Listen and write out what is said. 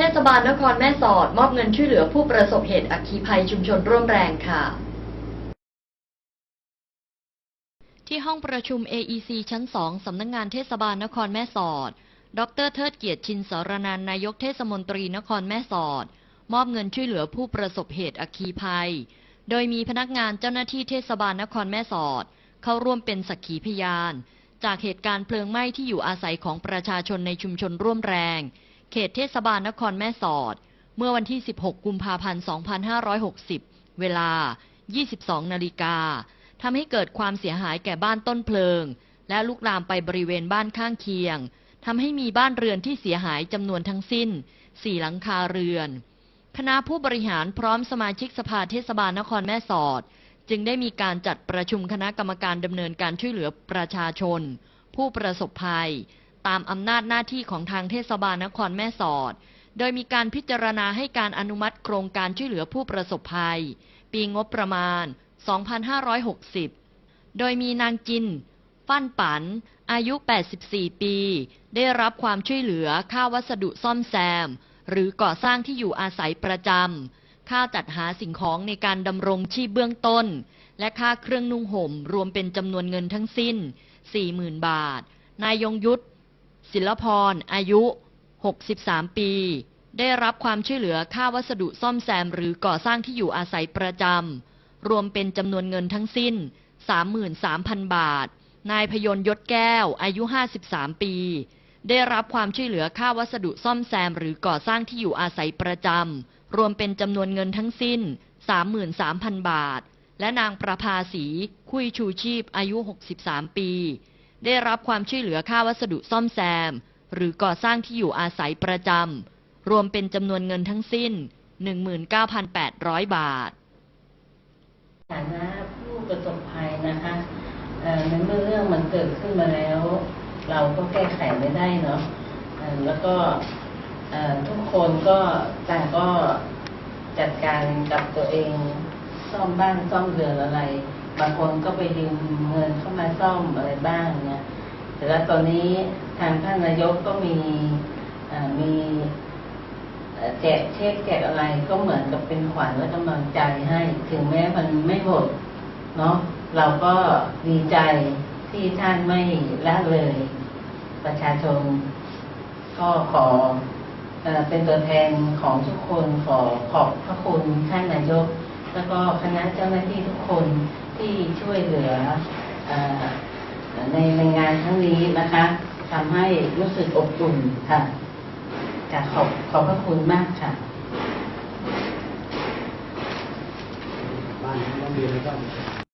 เทศบาลนครแม่สอดมอบเงินช่วยเหลือผู้ประสบเหตุอัคคีภัยชุมชนร่วมแรงค่ะ ที่ห้องประชุม AEC ชั้น 2 สำนักงงานเทศบาลนครแม่สอด ดรเทิดเกียรติชินสารนันนายกเทศมนตรีนครแม่สอด มอบเงินช่วยเหลือผู้ประสบเหตุอัคคีภัย โดยมีพนักงานเจ้าหน้าที่เทศบาลนครแม่สอด เข้าร่วมเป็นสักขีพยาน จากเหตุการณ์เพลิงไหม้ที่อยู่อาศัยของประชาชนในชุมชนร่วมแรง เขตเทศบาลนครแม่สอด เมื่อวันที่ 16 กุมภาพันธ์ 2560 เวลา 22 นาฬิกาทำให้เกิดความเสียหายแก่บ้านต้นเพลิง และลุกลามไปบริเวณบ้านข้างเคียงทำให้มีบ้านเรือนที่เสียหายจำนวนทั้งสิ้น 4 หลังคาเรือน คณะผู้บริหารพร้อมสมาชิกสภาเทศบาลนครแม่สอด จึงได้มีการจัดประชุมคณะกรรมการดำเนินการช่วยเหลือประชาชน ผู้ประสบภัย ตามอำนาจหน้าที่ของทางเทศบาลนครแม่สอด โดยมีการพิจารณาให้การอนุมัติโครงการช่วยเหลือผู้ประสบภัย ปีงบประมาณ 2560 โดยมีนางจิน ฟั่นปัน อายุ 84 ปี ได้รับความช่วยเหลือค่าวัสดุซ่อมแซม หรือก่อสร้างที่อยู่อาศัยประจำ ค่าจัดหาสิ่งของในการดำรงชีพเบื้องต้น และค่าเครื่องนุ่งห่มรวมเป็นจำนวนเงินทั้งสิ้น 40,000 บาท นายยงยุทธ ศิลพร อายุ 63 ปี ได้รับความช่วยเหลือค่าวัสดุซ่อมแซม หรือก่อสร้างที่อยู่อาศัยประจำ รวมเป็นจำนวนเงินทั้งสิ้น 33,000 บาท นายพยนยศแก้ว อายุ 53 ปี ได้รับความช่วยเหลือค่าวัสดุซ่อมแซม หรือก่อสร้างที่อยู่อาศัยประจำ รวมเป็นจำนวนเงินทั้งสิ้น 33,000 บาท และนางประภาสี คุยชูชีพ อายุ 63 ปี ได้รับความช่วยเหลือค่าวัสดุซ่อมแซม หรือก่อสร้างที่อยู่อาศัยประจำ รวมเป็นจำนวนเงินทั้งสิ้น 19,800 บาทฐานะผู้ประสบภัยนะคะในเมื่อเรื่องมันเกิดขึ้นมาแล้ว เราก็แก้ไขไม่ได้เนาะแล้วก็ทุกคนก็ต่างก็จัดการกับตัวเองซ่อมบ้านซ่อมเรือนอะไร บางคนก็ไปยืมเงินเข้ามาซ่อมอะไรบ้างเนี่ยแต่แล้วตอนนี้ทางท่านนายกก็มีมีแจกเช็คแจกอะไรก็เหมือนกับเป็นขวัญและกำลังใจให้ ถึงแม้มันไม่หมดเนาะเราก็ดีใจที่ท่านไม่ละเลย ประชาชนก็ขอเป็นตัวแทนของทุกคนขอขอบพระคุณท่านนายก แล้วก็คณะเจ้าหน้าที่ทุกคนที่ช่วยเหลืออในในงานครั้งนี้นะคะทำให้รู้สึกอบอุ่นค่ะจะขอบขอบพระคุณมากค่ะบ้านน้องมีอะไรบ้าง